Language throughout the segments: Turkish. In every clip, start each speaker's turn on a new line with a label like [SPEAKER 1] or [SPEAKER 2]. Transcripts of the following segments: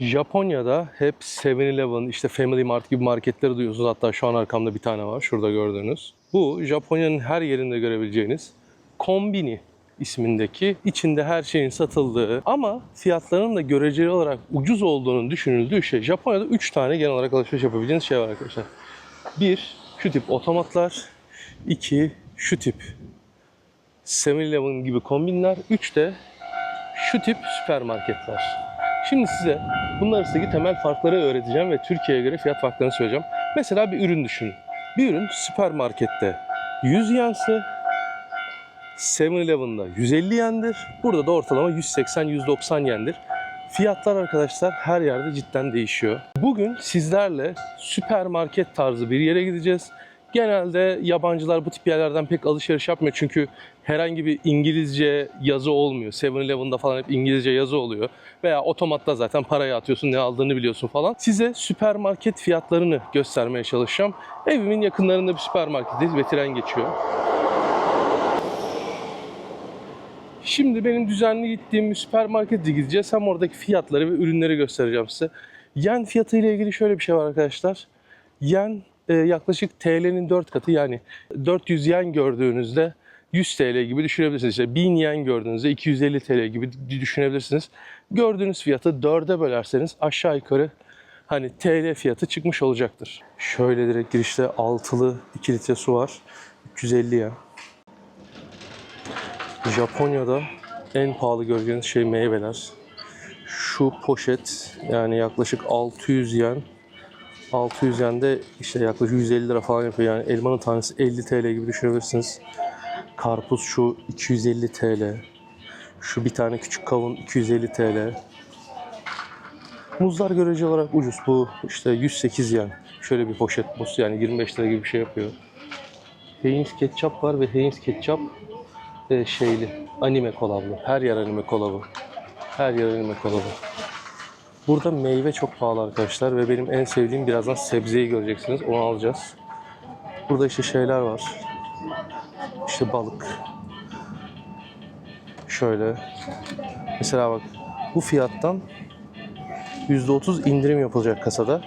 [SPEAKER 1] Japonya'da hep 7-Eleven, işte Family Mart gibi marketleri duyuyorsunuz. Hatta şu an arkamda bir tane var. Şurada gördüğünüz. Bu Japonya'nın her yerinde görebileceğiniz kombini ismindeki içinde her şeyin satıldığı ama fiyatlarının da göreceli olarak ucuz olduğunun düşünüldüğü şey. Japonya'da 3 tane genel olarak alışveriş yapabileceğiniz şey var arkadaşlar. Bir, şu tip otomatlar. iki şu tip 7-Eleven gibi kombinler. Üç de şu tip süpermarketler. Şimdi size bunlar arasındaki temel farkları öğreteceğim ve Türkiye'ye göre fiyat farklarını söyleyeceğim. Mesela bir ürün düşünün. Bir ürün süpermarkette 100 yense 7-Eleven'da 150 yendir. Burada da ortalama 180-190 yendir. Fiyatlar arkadaşlar her yerde cidden değişiyor. Bugün sizlerle süpermarket tarzı bir yere gideceğiz. Genelde yabancılar bu tip yerlerden pek alışveriş yapmıyor çünkü herhangi bir İngilizce yazı olmuyor. 7-Eleven'da falan hep İngilizce yazı oluyor. Veya otomatta zaten parayı atıyorsun ne aldığını biliyorsun falan. Size süpermarket fiyatlarını göstermeye çalışacağım. Evimin yakınlarında bir süpermarketteyiz ve tren geçiyor. Şimdi benim düzenli gittiğim bir süpermarkete gideceğiz. Hem oradaki fiyatları ve ürünleri göstereceğim size. Yen fiyatı ile ilgili şöyle bir şey var arkadaşlar. Yen yaklaşık TL'nin 4 katı yani 400 yen gördüğünüzde 100 TL gibi düşünebilirsiniz. İşte 1000 yen gördüğünüzde 250 TL gibi düşünebilirsiniz. Gördüğünüz fiyatı 4'e bölerseniz aşağı yukarı hani TL fiyatı çıkmış olacaktır. Şöyle direkt girişte altılı 2 litre su var. 350 yen. Japonya'da en pahalı göreceğiniz şey meyveler. Şu poşet yani yaklaşık 600 yen. 600 yen de işte yaklaşık 150 lira falan yapıyor. Yani elmanın tanesi 50 TL gibi düşünebilirsiniz. Karpuz şu 250 TL. Şu bir tane küçük kavun 250 TL. Muzlar görece olarak ucuz. Bu işte 108 yen. Şöyle bir poşet muz yani 25 lira gibi bir şey yapıyor. Heinz ketçap var ve Heinz ketçap e, şeyli, anime kolablı. Her yer anime kolabı. Her yer anime kolabı. Burada meyve çok pahalı arkadaşlar ve benim en sevdiğim birazdan sebzeyi göreceksiniz. Onu alacağız. Burada işte şeyler var. İşte balık. Şöyle. Mesela bak bu fiyattan %30 indirim yapılacak kasada.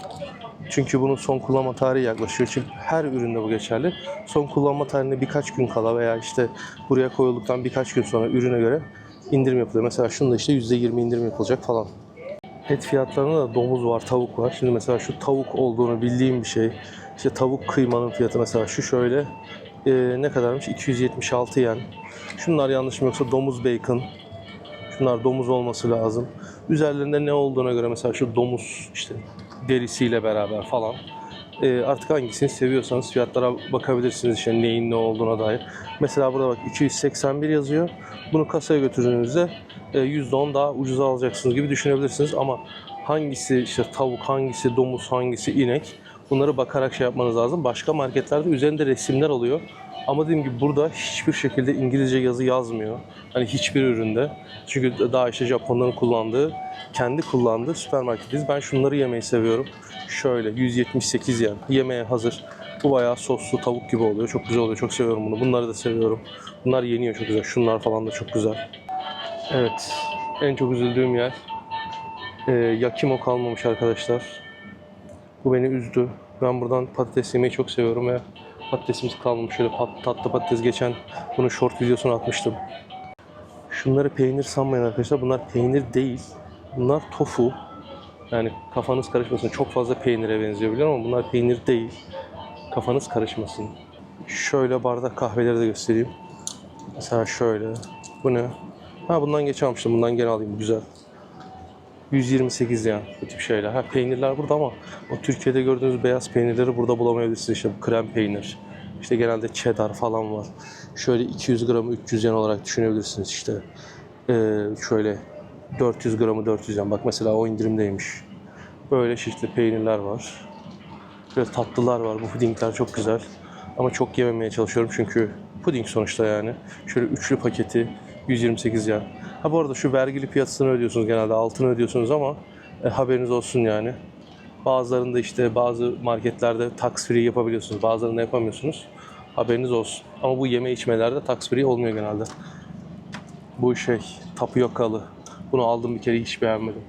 [SPEAKER 1] Çünkü bunun son kullanma tarihi yaklaşıyor. Çünkü her üründe bu geçerli. Son kullanma tarihine birkaç gün kala veya işte buraya koyulduktan birkaç gün sonra ürüne göre indirim yapılıyor. Mesela şunda işte %20 indirim yapılacak falan. Et fiyatlarında da domuz var, tavuk var. Şimdi mesela şu tavuk olduğunu bildiğim bir şey. İşte tavuk kıymanın fiyatı mesela şu şöyle e, ne kadarmış? 276 yen. Şunlar yanlış mı yoksa domuz bacon. Şunlar domuz olması lazım. Üzerlerinde ne olduğuna göre mesela şu domuz işte derisiyle beraber falan. Ee, artık hangisini seviyorsanız fiyatlara bakabilirsiniz işte neyin ne olduğuna dair. Mesela burada bak 281 yazıyor. Bunu kasaya götürdüğünüzde e, %10 daha ucuza alacaksınız gibi düşünebilirsiniz ama hangisi işte tavuk, hangisi domuz, hangisi inek bunları bakarak şey yapmanız lazım. Başka marketlerde üzerinde resimler oluyor. Ama dediğim gibi burada hiçbir şekilde İngilizce yazı yazmıyor. Hani hiçbir üründe. Çünkü daha işte Japonların kullandığı, kendi kullandığı süpermarketiz. Ben şunları yemeyi seviyorum. Şöyle 178 yen. Yemeğe hazır. Bu bayağı soslu tavuk gibi oluyor. Çok güzel oluyor. Çok seviyorum bunu. Bunları da seviyorum. Bunlar yeniyor çok güzel. Şunlar falan da çok güzel. Evet. En çok üzüldüğüm yer. Ee, Yakimo kalmamış arkadaşlar. Bu beni üzdü. Ben buradan patates yemeyi çok seviyorum ve patatesimiz kalmamış. Şöyle pat, tatlı patates geçen bunun short videosunu atmıştım. Şunları peynir sanmayın arkadaşlar. Bunlar peynir değil. Bunlar tofu. Yani kafanız karışmasın. Çok fazla peynire benziyor biliyorum ama bunlar peynir değil. Kafanız karışmasın. Şöyle bardak kahveleri de göstereyim. Mesela şöyle. Bu ne? Ha bundan geç almıştım. Bundan gene alayım. Güzel. 128 yani bu tip şeyler. Ha peynirler burada ama o Türkiye'de gördüğünüz beyaz peynirleri burada bulamayabilirsiniz. İşte bu krem peynir. İşte genelde cheddar falan var. Şöyle 200 gramı 300 yen olarak düşünebilirsiniz işte. Ee, şöyle 400 gramı 400 yen. Bak mesela o indirimdeymiş. Böyle çeşitli peynirler var. Böyle tatlılar var. Bu pudingler çok güzel. Ama çok yememeye çalışıyorum çünkü puding sonuçta yani. Şöyle üçlü paketi 128 yen. Ha bu arada şu vergili piyasasını ödüyorsunuz genelde altını ödüyorsunuz ama e, haberiniz olsun yani. Bazılarında işte bazı marketlerde tax free yapabiliyorsunuz. Bazılarında yapamıyorsunuz. Haberiniz olsun. Ama bu yeme içmelerde tax free olmuyor genelde. Bu şey tapiokalı. Bunu aldım bir kere hiç beğenmedim.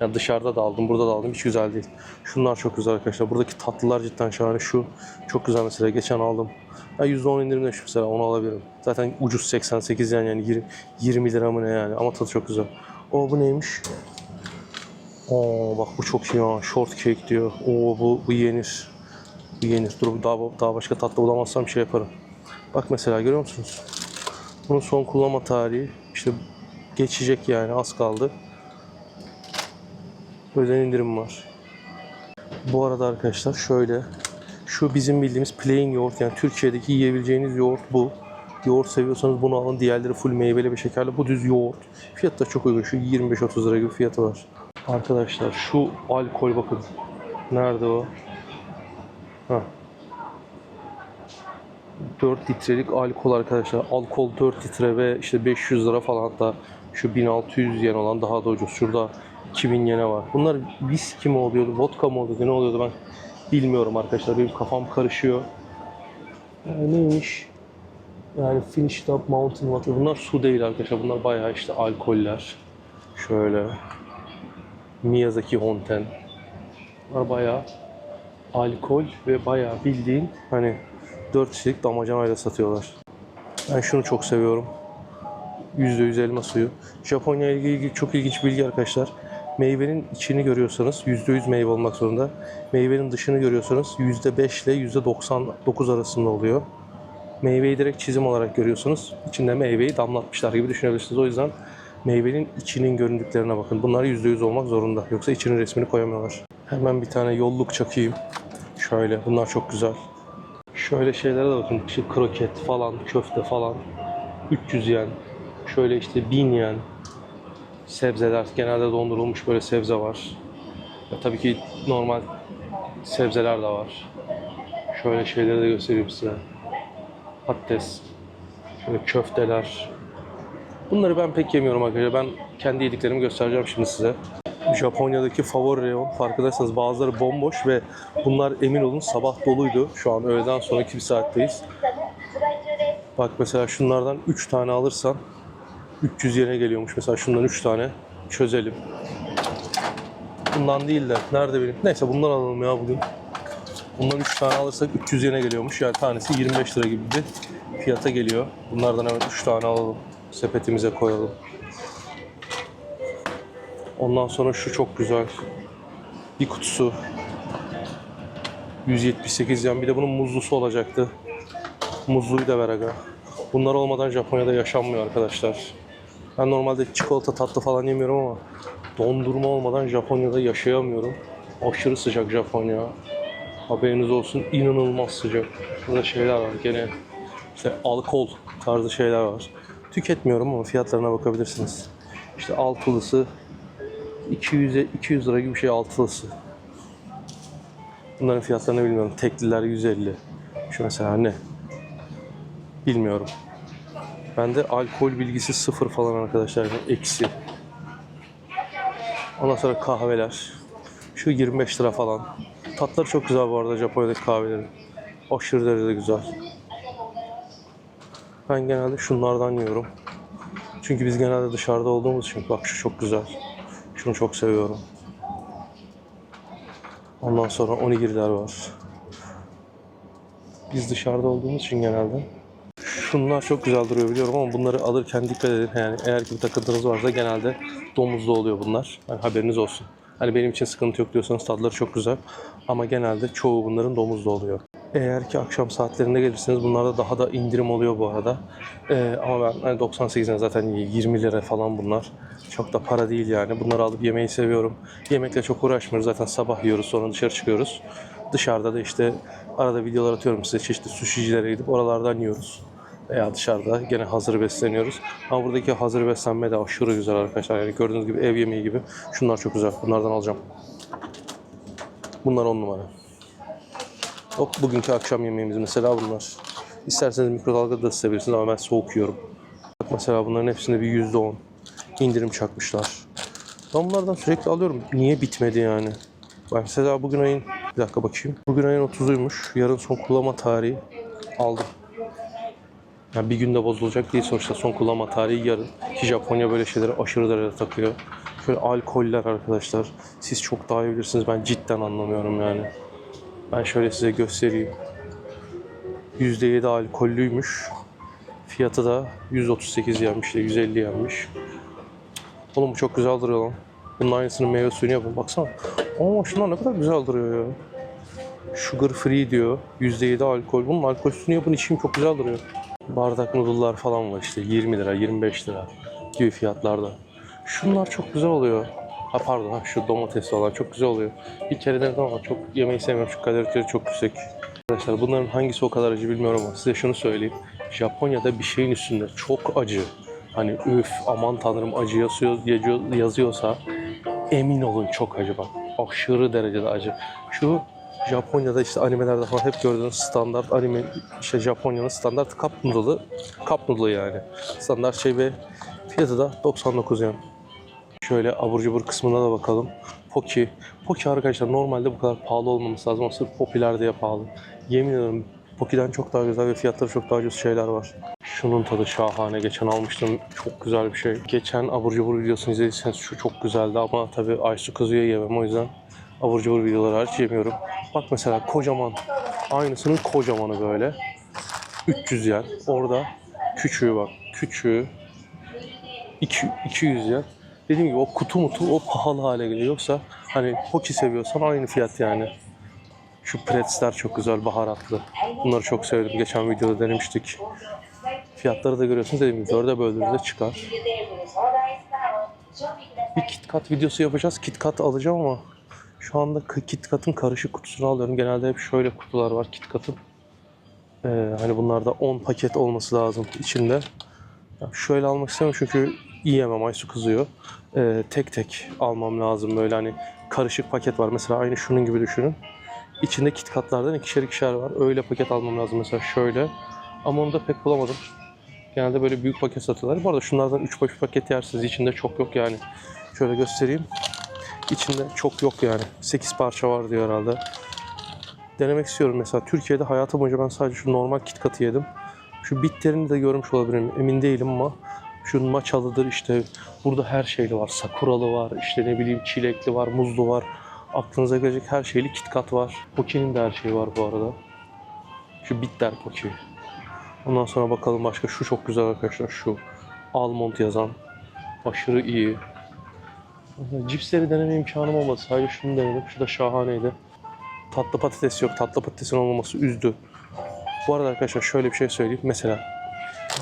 [SPEAKER 1] Yani dışarıda da aldım, burada da aldım. Hiç güzel değil. Şunlar çok güzel arkadaşlar. Buradaki tatlılar cidden şahane. Şu çok güzel mesela. Geçen aldım. Ya %10 indirimle şu mesela onu alabilirim. Zaten ucuz 88 yani yani 20, 20 lira mı ne yani ama tadı çok güzel. O bu neymiş? Oo bak bu çok iyi ha. Short cake diyor. Oo bu, bu yenir. Bu yenir. Dur daha, daha başka tatlı bulamazsam şey yaparım. Bak mesela görüyor musunuz? Bunun son kullanma tarihi işte geçecek yani az kaldı. Özel indirim var. Bu arada arkadaşlar şöyle şu bizim bildiğimiz plain yoğurt yani Türkiye'deki yiyebileceğiniz yoğurt bu. Yoğurt seviyorsanız bunu alın. Diğerleri full meyveli ve şekerli. Bu düz yoğurt. Fiyatı da çok uygun. Şu 25-30 lira gibi fiyatı var. Arkadaşlar şu alkol bakın. Nerede o? Ha. 4 litrelik alkol arkadaşlar. Alkol 4 litre ve işte 500 lira falan hatta şu 1600 yen olan daha da ucuz. Şurada 2000 yene var. Bunlar viski mi oluyordu, vodka mı oluyordu, ne oluyordu ben bilmiyorum arkadaşlar. Benim kafam karışıyor. Yani neymiş? Yani Finished Up Mountain Water. Bunlar su değil arkadaşlar. Bunlar bayağı işte alkoller. Şöyle. Miyazaki Honten. Bunlar bayağı alkol ve bayağı bildiğin hani 4 kişilik damacanayla satıyorlar. Ben şunu çok seviyorum. %100 elma suyu. Japonya ile ilgili çok ilginç bilgi arkadaşlar. Meyvenin içini görüyorsanız %100 meyve olmak zorunda. Meyvenin dışını görüyorsanız %5 ile %99 arasında oluyor. Meyveyi direkt çizim olarak görüyorsunuz. İçinde meyveyi damlatmışlar gibi düşünebilirsiniz. O yüzden meyvenin içinin göründüklerine bakın. Bunlar %100 olmak zorunda. Yoksa içinin resmini koyamıyorlar. Hemen bir tane yolluk çakayım. Şöyle. Bunlar çok güzel. Şöyle şeylere de bakın. İşte kroket falan, köfte falan. 300 yen. Şöyle işte 1000 yen. Sebzeler. Genelde dondurulmuş böyle sebze var. Ya tabii ki normal sebzeler de var. Şöyle şeyleri de göstereyim size. Patates. Şöyle köfteler. Bunları ben pek yemiyorum arkadaşlar. Ben kendi yediklerimi göstereceğim şimdi size. Japonya'daki favori reyon farkındaysanız bazıları bomboş ve bunlar emin olun sabah doluydu. Şu an öğleden sonraki bir saatteyiz. Bak mesela şunlardan 3 tane alırsan 300 yene geliyormuş. Mesela şundan 3 tane çözelim. Bundan değil de nerede benim? Neyse bundan alalım ya bugün. Bundan 3 tane alırsak 300 yene geliyormuş. Yani tanesi 25 lira gibi bir fiyata geliyor. Bunlardan evet 3 tane alalım. Sepetimize koyalım. Ondan sonra şu çok güzel. Bir kutusu. 178 yan. Bir de bunun muzlusu olacaktı. Muzluyu da ver aga. Bunlar olmadan Japonya'da yaşanmıyor arkadaşlar. Ben normalde çikolata tatlı falan yemiyorum ama dondurma olmadan Japonya'da yaşayamıyorum. Aşırı sıcak Japonya. Haberiniz olsun inanılmaz sıcak. Burada şeyler var gene işte alkol tarzı şeyler var. Tüketmiyorum ama fiyatlarına bakabilirsiniz. İşte altılısı 200'e 200 lira gibi bir şey altılısı. Bunların fiyatlarını bilmiyorum. Tekliler 150. Şu mesela ne? Bilmiyorum. Bende alkol bilgisi sıfır falan arkadaşlar. Eksi. Ondan sonra kahveler. Şu 25 lira falan. Tatları çok güzel bu arada Japonya'daki kahvelerin. Aşırı derecede güzel. Ben genelde şunlardan yiyorum. Çünkü biz genelde dışarıda olduğumuz için bak şu çok güzel. Şunu çok seviyorum. Ondan sonra onigiriler var. Biz dışarıda olduğumuz için genelde. Şunlar çok güzel duruyor biliyorum ama bunları alırken dikkat edin. Yani eğer ki bir takıntınız varsa genelde domuzlu oluyor bunlar. Yani haberiniz olsun. Hani benim için sıkıntı yok diyorsanız tadları çok güzel. Ama genelde çoğu bunların domuzlu oluyor. Eğer ki akşam saatlerinde gelirseniz bunlarda daha da indirim oluyor bu arada. Ee, ama ben hani 98'den zaten 20 lira falan bunlar. Çok da para değil yani. Bunları alıp yemeyi seviyorum. Yemekle çok uğraşmıyoruz. Zaten sabah yiyoruz sonra dışarı çıkıyoruz. Dışarıda da işte arada videolar atıyorum size. Çeşitli sushicilere gidip oralardan yiyoruz. Veya dışarıda gene hazır besleniyoruz. Ama buradaki hazır beslenme de aşırı güzel arkadaşlar. Yani gördüğünüz gibi ev yemeği gibi. Şunlar çok güzel. Bunlardan alacağım. Bunlar on numara. Hop bugünkü akşam yemeğimiz mesela bunlar. İsterseniz mikrodalgada da ısıtabilirsiniz ama ben soğuk yiyorum. Bak mesela bunların hepsinde bir %10 indirim çakmışlar. Ben bunlardan sürekli alıyorum. Niye bitmedi yani? Ben mesela bugün ayın... Bir dakika bakayım. Bugün ayın 30'uymuş. Yarın son kullanma tarihi. Aldım. Yani bir günde bozulacak değil sonuçta son kullanma tarihi yarın. Ki Japonya böyle şeyleri aşırı derecede takıyor. Şöyle alkoller arkadaşlar. Siz çok daha iyi bilirsiniz. Ben cidden anlamıyorum yani. Ben şöyle size göstereyim. %7 alkollüymüş. Fiyatı da 138 yenmiş, işte 150 yenmiş. Oğlum bu çok güzel duruyor lan. Bunun aynısının meyve suyunu yapın. Baksana. Ama şunlar ne kadar güzel duruyor ya. Sugar free diyor. %7 alkol. Bunun alkolsüzünü yapın içeyim çok güzel duruyor. Bardak noodle'lar falan var işte 20 lira, 25 lira gibi fiyatlarda. Şunlar çok güzel oluyor. Ha pardon ha, şu domatesli olan çok güzel oluyor. Bir kere denedim ama çok yemeyi sevmiyorum. Şu kalorileri çok yüksek. Arkadaşlar bunların hangisi o kadar acı bilmiyorum ama size şunu söyleyeyim. Japonya'da bir şeyin üstünde çok acı. Hani üf aman tanrım acı yazıyor- yazıyorsa emin olun çok acı bak. Aşırı derecede acı. Şu Japonya'da işte animelerde falan hep gördüğünüz standart anime işte Japonya'nın standart cup noodle'ı cup noodle yani. Standart şey ve fiyatı da 99 yen. Şöyle abur cubur kısmına da bakalım. Poki. Poki arkadaşlar normalde bu kadar pahalı olmaması lazım ama sırf popüler diye pahalı. Yemin ederim Poki'den çok daha güzel ve fiyatları çok daha ucuz şeyler var. Şunun tadı şahane. Geçen almıştım. Çok güzel bir şey. Geçen abur cubur videosunu izlediyseniz şu çok güzeldi ama tabii Aysu kızıyor yemem o yüzden abur cubur videoları hariç yemiyorum. Bak mesela kocaman. Aynısının kocamanı böyle. 300 yen. Orada küçüğü bak. Küçüğü 2, 200 yen. Dediğim gibi o kutu mutu o pahalı hale geliyor. Yoksa hani poki seviyorsan aynı fiyat yani. Şu pretzel çok güzel baharatlı. Bunları çok sevdim. Geçen videoda denemiştik. Fiyatları da görüyorsunuz dediğim gibi dörde böldüğünüzde çıkar. Bir KitKat videosu yapacağız. KitKat alacağım ama şu anda KitKat'ın karışık kutusunu alıyorum. Genelde hep şöyle kutular var KitKat'ın. Ee, hani bunlarda 10 paket olması lazım içinde. Ya şöyle almak istemiyorum çünkü yiyemem Aysu kızıyor. Ee, tek tek almam lazım böyle hani karışık paket var. Mesela aynı şunun gibi düşünün. İçinde KitKat'lardan ikişer ikişer var. Öyle paket almam lazım mesela şöyle. Ama onu da pek bulamadım. Genelde böyle büyük paket satıyorlar. Bu arada şunlardan 3 paket yersiniz. İçinde çok yok yani. Şöyle göstereyim. İçinde çok yok yani. 8 parça var diyor herhalde. Denemek istiyorum mesela. Türkiye'de hayatım boyunca ben sadece şu normal KitKat'ı yedim. Şu bitlerini de görmüş olabilirim. Emin değilim ama şu maçalıdır işte. Burada her şeyli var. Sakuralı var. işte ne bileyim çilekli var, muzlu var. Aklınıza gelecek her şeyli KitKat var. Poki'nin de her şeyi var bu arada. Şu bitter Poki. Ondan sonra bakalım başka. Şu çok güzel arkadaşlar. Şu almond yazan. Aşırı iyi. Cipsleri deneme imkanım olmadı. Sadece şunu denedim. Şu da şahaneydi. Tatlı patates yok. Tatlı patatesin olmaması üzdü. Bu arada arkadaşlar şöyle bir şey söyleyeyim. Mesela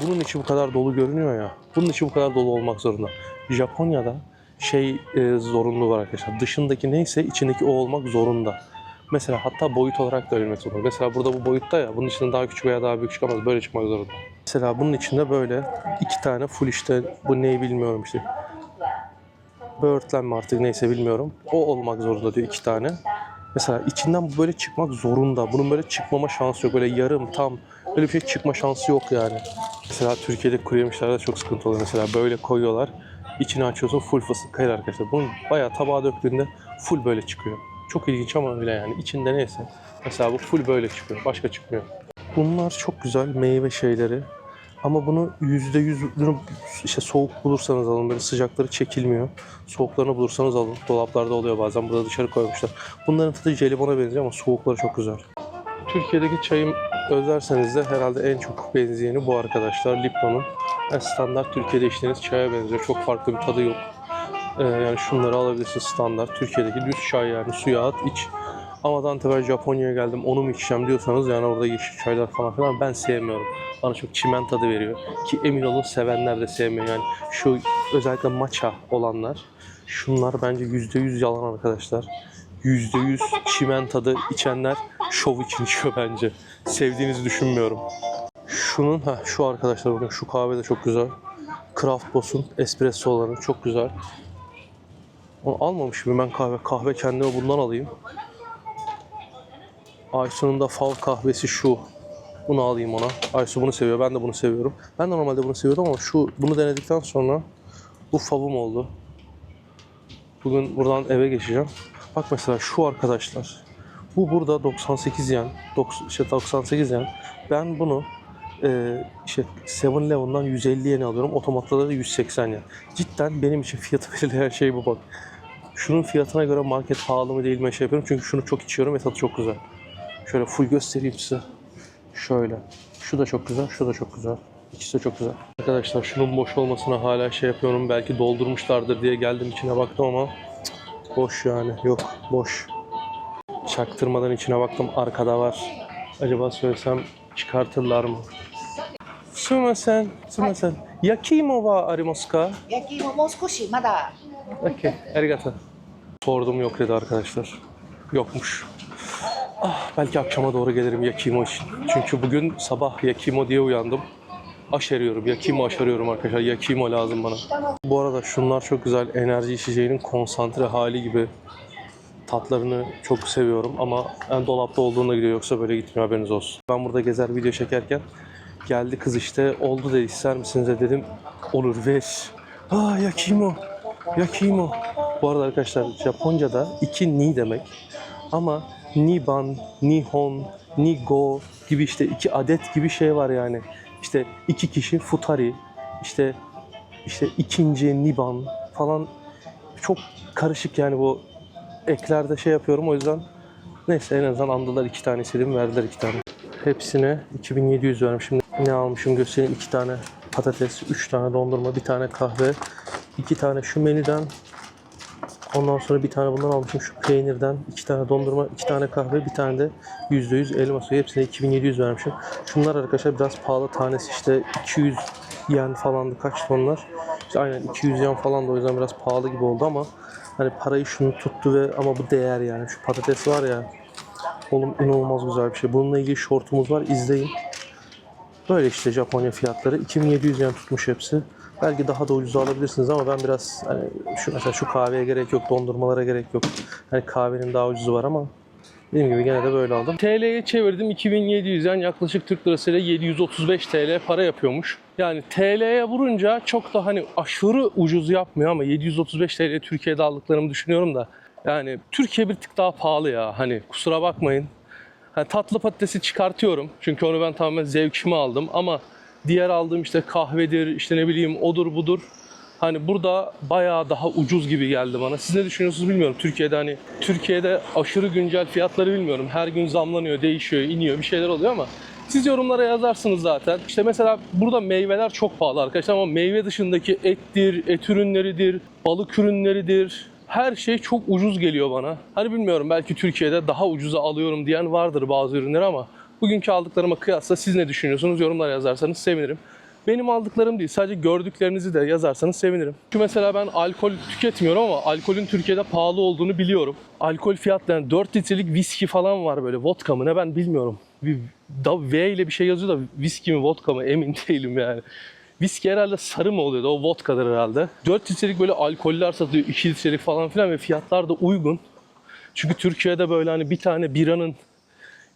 [SPEAKER 1] bunun içi bu kadar dolu görünüyor ya. Bunun içi bu kadar dolu olmak zorunda. Japonya'da şey e, zorunlu var arkadaşlar. Dışındaki neyse içindeki o olmak zorunda. Mesela hatta boyut olarak da ölmek zorunda. Mesela burada bu boyutta ya bunun içinde daha küçük veya daha büyük çıkamaz. Böyle çıkmak zorunda. Mesela bunun içinde böyle iki tane full işte bu neyi bilmiyorum işte. Böğürtlen mi artık neyse bilmiyorum. O olmak zorunda diyor iki tane. Mesela içinden böyle çıkmak zorunda. Bunun böyle çıkmama şansı yok. Böyle yarım tam öyle bir şey çıkma şansı yok yani. Mesela Türkiye'de kuru yemişlerde çok sıkıntı oluyor. Mesela böyle koyuyorlar. İçini açıyorsun full fıstık. Hayır arkadaşlar bunun bayağı tabağa döktüğünde full böyle çıkıyor. Çok ilginç ama öyle yani. İçinde neyse. Mesela bu full böyle çıkıyor. Başka çıkmıyor. Bunlar çok güzel meyve şeyleri. Ama bunu yüzde yüz bunu işte soğuk bulursanız alın. Böyle sıcakları çekilmiyor. Soğuklarını bulursanız alın. Dolaplarda oluyor bazen. Burada dışarı koymuşlar. Bunların tadı jelibona benziyor ama soğukları çok güzel. Türkiye'deki çayım özlerseniz de herhalde en çok benzeyeni bu arkadaşlar. Lipton'un. Yani standart Türkiye'de içtiğiniz çaya benziyor. Çok farklı bir tadı yok. Ee, yani şunları alabilirsiniz standart. Türkiye'deki düz çay yani suya at iç. Ama Dante ben Japonya'ya geldim onu mu içeceğim diyorsanız yani orada yeşil çaylar falan filan ben sevmiyorum. Bana çok çimen tadı veriyor. Ki emin olun sevenler de sevmiyor yani. Şu özellikle matcha olanlar. Şunlar bence %100 yalan arkadaşlar. %100 çimen tadı içenler şov için içiyor bence. Sevdiğinizi düşünmüyorum. Şunun ha şu arkadaşlar bakın şu kahve de çok güzel. Craft Boss'un espresso olanı çok güzel. Onu almamışım ben kahve. Kahve kendime bundan alayım. Aysu'nun da fal kahvesi şu. Bunu alayım ona. Aysu bunu seviyor. Ben de bunu seviyorum. Ben de normalde bunu seviyordum ama şu bunu denedikten sonra bu favım oldu. Bugün buradan eve geçeceğim. Bak mesela şu arkadaşlar. Bu burada 98 yen. 90, işte 98 yen. Ben bunu e, işte 7-Eleven'dan 150 yeni alıyorum. Otomatlarda da 180 yen. Cidden benim için fiyatı belirleyen şey bu bak. Şunun fiyatına göre market pahalı mı değil mi şey yapıyorum. Çünkü şunu çok içiyorum ve tadı çok güzel. Şöyle full göstereyim size. Şöyle. Şu da çok güzel, şu da çok güzel. İkisi de çok güzel. Arkadaşlar şunun boş olmasına hala şey yapıyorum. Belki doldurmuşlardır diye geldim içine baktım ama cık, boş yani. Yok, boş. Çaktırmadan içine baktım. Arkada var. Acaba söylesem çıkartırlar mı? Sumasen, sumasen. Yakimo wa arimasu ka?
[SPEAKER 2] 焼き芋もう少しまだ
[SPEAKER 1] Okey, arigato. Sordum yok dedi arkadaşlar. Yokmuş. Ah, belki akşama doğru gelirim Yakimo için. Çünkü bugün sabah Yakimo diye uyandım. Aşeriyorum, Yakimo aşeriyorum arkadaşlar. Yakimo lazım bana. Bu arada şunlar çok güzel. Enerji içeceğinin konsantre hali gibi. Tatlarını çok seviyorum ama en dolapta olduğunda gidiyor yoksa böyle gitmiyor haberiniz olsun. Ben burada gezer video çekerken geldi kız işte oldu dedi ister misiniz de dedim olur ver. Aa Yakimo. Yakimo. Bu arada arkadaşlar Japonca'da iki ni demek. Ama Niban, Nihon, Nigo gibi işte iki adet gibi şey var yani. İşte iki kişi futari, işte işte ikinci Niban falan çok karışık yani bu eklerde şey yapıyorum o yüzden neyse en azından andılar iki tane istedim verdiler iki tane. Hepsine 2700 verdim. Şimdi ne almışım göstereyim. iki tane patates, üç tane dondurma, bir tane kahve, iki tane şu menüden, Ondan sonra bir tane bundan almışım şu peynirden. iki tane dondurma, iki tane kahve, bir tane de %100 elma suyu. Hepsine 2700 vermişim. Şunlar arkadaşlar biraz pahalı tanesi işte 200 yen falandı. Kaç tonlar? İşte aynen 200 yen falan da o yüzden biraz pahalı gibi oldu ama hani parayı şunu tuttu ve ama bu değer yani. Şu patates var ya oğlum inanılmaz güzel bir şey. Bununla ilgili shortumuz var izleyin. Böyle işte Japonya fiyatları. 2700 yen tutmuş hepsi. Belki daha da ucuza alabilirsiniz ama ben biraz hani şu mesela şu kahveye gerek yok, dondurmalara gerek yok. Hani kahvenin daha ucuzu var ama dediğim gibi gene de böyle aldım. TL'ye çevirdim 2700 yani yaklaşık Türk lirasıyla 735 TL para yapıyormuş. Yani TL'ye vurunca çok da hani aşırı ucuz yapmıyor ama 735 TL Türkiye'de aldıklarımı düşünüyorum da yani Türkiye bir tık daha pahalı ya hani kusura bakmayın. Hani tatlı patatesi çıkartıyorum. Çünkü onu ben tamamen zevkime aldım ama diğer aldığım işte kahvedir, işte ne bileyim odur budur. Hani burada bayağı daha ucuz gibi geldi bana. Siz ne düşünüyorsunuz bilmiyorum. Türkiye'de hani Türkiye'de aşırı güncel fiyatları bilmiyorum. Her gün zamlanıyor, değişiyor, iniyor bir şeyler oluyor ama siz yorumlara yazarsınız zaten. İşte mesela burada meyveler çok pahalı arkadaşlar ama meyve dışındaki ettir, et ürünleridir, balık ürünleridir. Her şey çok ucuz geliyor bana. Hani bilmiyorum belki Türkiye'de daha ucuza alıyorum diyen vardır bazı ürünler ama bugünkü aldıklarıma kıyasla siz ne düşünüyorsunuz yorumlara yazarsanız sevinirim. Benim aldıklarım değil sadece gördüklerinizi de yazarsanız sevinirim. Çünkü mesela ben alkol tüketmiyorum ama alkolün Türkiye'de pahalı olduğunu biliyorum. Alkol fiyatları 4 litrelik viski falan var böyle vodka mı ne ben bilmiyorum. Bir, V ile bir şey yazıyor da viski mi vodka mı emin değilim yani. Viski herhalde sarı mı oluyordu o vodkadır herhalde. 4 litrelik böyle alkoller satıyor 2 litrelik falan filan ve fiyatlar da uygun. Çünkü Türkiye'de böyle hani bir tane biranın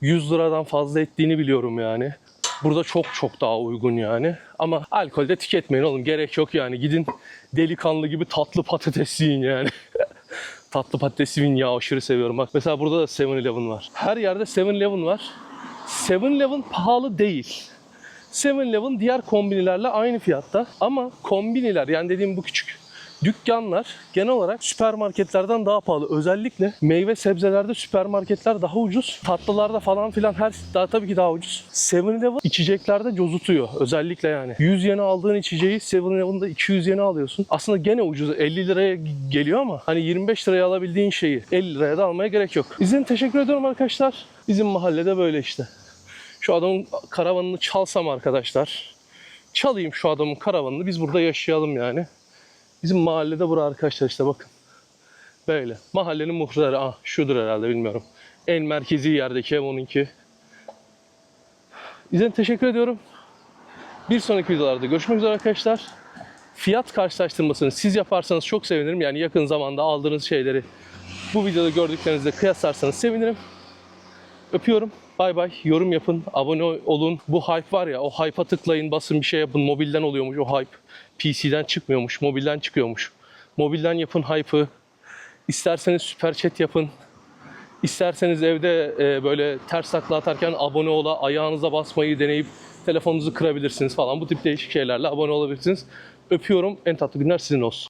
[SPEAKER 1] 100 liradan fazla ettiğini biliyorum yani. Burada çok çok daha uygun yani. Ama alkolde tüketmeyin oğlum gerek yok yani. Gidin delikanlı gibi tatlı patates yiyin yani. tatlı patates yiyin ya aşırı seviyorum. Bak mesela burada da 7-Eleven var. Her yerde 7-Eleven var. 7-Eleven pahalı değil. 7-Eleven diğer kombinilerle aynı fiyatta ama kombiniler yani dediğim bu küçük dükkanlar genel olarak süpermarketlerden daha pahalı. Özellikle meyve sebzelerde süpermarketler daha ucuz. Tatlılarda falan filan her daha tabii ki daha ucuz. 7-Eleven içeceklerde cozutuyor özellikle yani. 100 yene aldığın içeceği 7-Eleven'da 200 yene alıyorsun. Aslında gene ucuz 50 liraya geliyor ama hani 25 liraya alabildiğin şeyi 50 liraya da almaya gerek yok. İzin teşekkür ediyorum arkadaşlar. Bizim mahallede böyle işte. Şu adamın karavanını çalsam arkadaşlar. Çalayım şu adamın karavanını biz burada yaşayalım yani. Bizim mahallede bura arkadaşlar işte bakın. Böyle. Mahallenin muhtarı. Ah şudur herhalde bilmiyorum. En merkezi yerdeki ev onunki. İzlediğiniz teşekkür ediyorum. Bir sonraki videolarda görüşmek üzere arkadaşlar. Fiyat karşılaştırmasını siz yaparsanız çok sevinirim. Yani yakın zamanda aldığınız şeyleri bu videoda gördüklerinizle kıyaslarsanız sevinirim. Öpüyorum. Bay bay. Yorum yapın. Abone olun. Bu hype var ya o hype'a tıklayın basın bir şey yapın. Mobilden oluyormuş o hype. PC'den çıkmıyormuş. Mobilden çıkıyormuş. Mobilden yapın hype'ı. İsterseniz süper chat yapın. İsterseniz evde e, böyle ters takla atarken abone ola, ayağınıza basmayı deneyip telefonunuzu kırabilirsiniz falan. Bu tip değişik şeylerle abone olabilirsiniz. Öpüyorum. En tatlı günler sizin olsun.